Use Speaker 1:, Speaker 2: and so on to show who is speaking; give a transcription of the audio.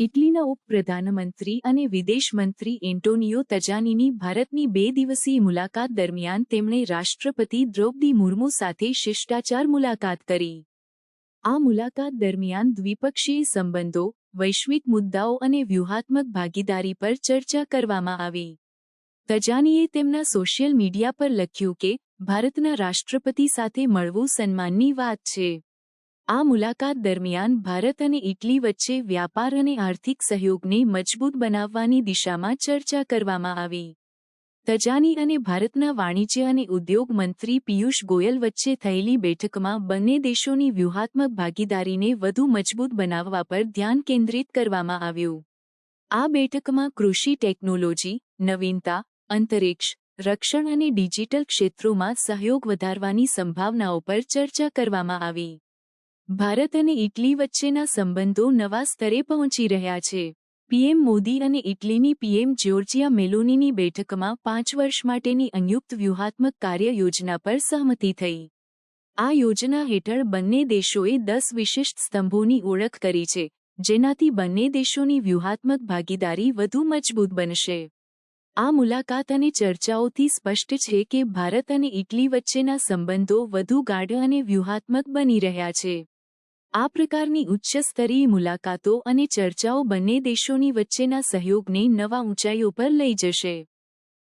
Speaker 1: ઇટલીના ઉપપ્રધાનમંત્રી અને વિદેશ મંત્રી એન્ટોનિયો તજાનીની ભારતની બે દિવસીય મુલાકાત દરમિયાન તેમણે રાષ્ટ્રપતિ દ્રૌપદી મુર્મુ સાથે શિષ્ટાચાર મુલાકાત કરી. આ મુલાકાત દરમિયાન દ્વિપક્ષીય સંબંધો, વૈશ્વિક મુદ્દાઓ અને વ્યૂહાત્મક ભાગીદારી પર ચર્ચા કરવામાં આવી. તજાનીએ તેમના સોશિયલ મીડિયા પર લખ્યું કે, ભારતના રાષ્ટ્રપતિ સાથે મળવું સન્માનની વાત છે. આ મુલાકાત દરમિયાન ભારત અને ઇટલી વચ્ચે વ્યાપાર અને આર્થિક સહયોગને મજબૂત બનાવવાની દિશામાં ચર્ચા કરવામાં આવી. તજાની અને ભારતના વાણિજ્ય અને ઉદ્યોગ મંત્રી પિયુષ ગોયલ વચ્ચે થયેલી બેઠકમાં બંને દેશોની વ્યૂહાત્મક ભાગીદારીને વધુ મજબૂત બનાવવા પર ધ્યાન કેન્દ્રિત કરવામાં આવ્યું. આ બેઠકમાં કૃષિ ટેકનોલોજી, નવીનતા, અંતરિક્ષ, રક્ષણ અને ડિજિટલ ક્ષેત્રોમાં સહયોગ વધારવાની સંભાવનાઓ પર ચર્ચા કરવામાં આવી. ભારત અને ઇટલી વચ્ચેના સંબંધો નવા સ્તરે પહોંચી રહ્યા છે. પીએમ મોદી અને ઇટલીની પીએમ જ્યોર્જિયા મેલોનીની બેઠકમાં પાંચ વર્ષ માટેની સંયુક્ત વ્યૂહાત્મક કાર્ય યોજના પર સહમતિ થઈ. આ યોજના હેઠળ બંને દેશોએ દસ વિશિષ્ટ સ્તંભોની ઓળખ કરી છે, જેનાથી બંને દેશોની વ્યૂહાત્મક ભાગીદારી વધુ મજબૂત બનશે. આ મુલાકાત અને ચર્ચાઓથી સ્પષ્ટ છે કે ભારત અને ઇટલી વચ્ચેના સંબંધો વધુ ગાઢ અને વ્યૂહાત્મક બની રહ્યા છે. આ પ્રકારની ઉચ્ચ સ્તરીય મુલાકાતો અને ચર્ચાઓ બંને દેશોની વચ્ચેના સહયોગને નવા ઊંચાઈઓ પર લઈ જશે.